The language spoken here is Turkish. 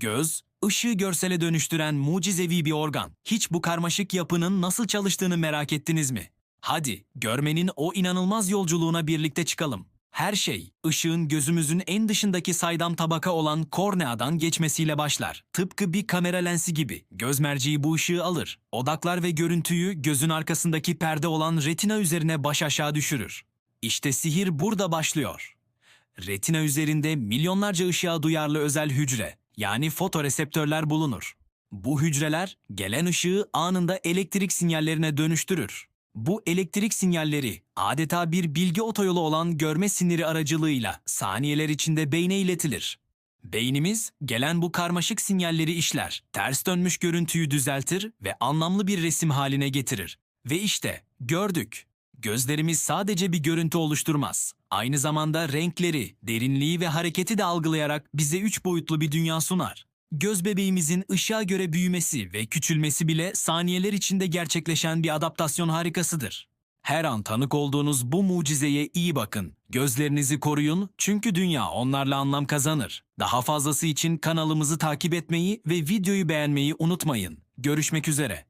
Göz, ışığı görsele dönüştüren mucizevi bir organ. Hiç bu karmaşık yapının nasıl çalıştığını merak ettiniz mi? Hadi, görmenin o inanılmaz yolculuğuna birlikte çıkalım. Her şey, ışığın gözümüzün en dışındaki saydam tabaka olan korneadan geçmesiyle başlar. Tıpkı bir kamera lensi gibi. Göz merceği bu ışığı alır. Odaklar ve görüntüyü gözün arkasındaki perde olan retina üzerine baş aşağı düşürür. İşte sihir burada başlıyor. Retina üzerinde milyonlarca ışığa duyarlı özel hücre, yani fotoreseptörler bulunur. Bu hücreler gelen ışığı anında elektrik sinyallerine dönüştürür. Bu elektrik sinyalleri adeta bir bilgi otoyolu olan görme siniri aracılığıyla saniyeler içinde beyne iletilir. Beynimiz gelen bu karmaşık sinyalleri işler, ters dönmüş görüntüyü düzeltir ve anlamlı bir resim haline getirir. Ve işte gördük. Gözlerimiz sadece bir görüntü oluşturmaz. Aynı zamanda renkleri, derinliği ve hareketi de algılayarak bize üç boyutlu bir dünya sunar. Göz bebeğimizin ışığa göre büyümesi ve küçülmesi bile saniyeler içinde gerçekleşen bir adaptasyon harikasıdır. Her an tanık olduğunuz bu mucizeye iyi bakın. Gözlerinizi koruyun çünkü dünya onlarla anlam kazanır. Daha fazlası için kanalımızı takip etmeyi ve videoyu beğenmeyi unutmayın. Görüşmek üzere.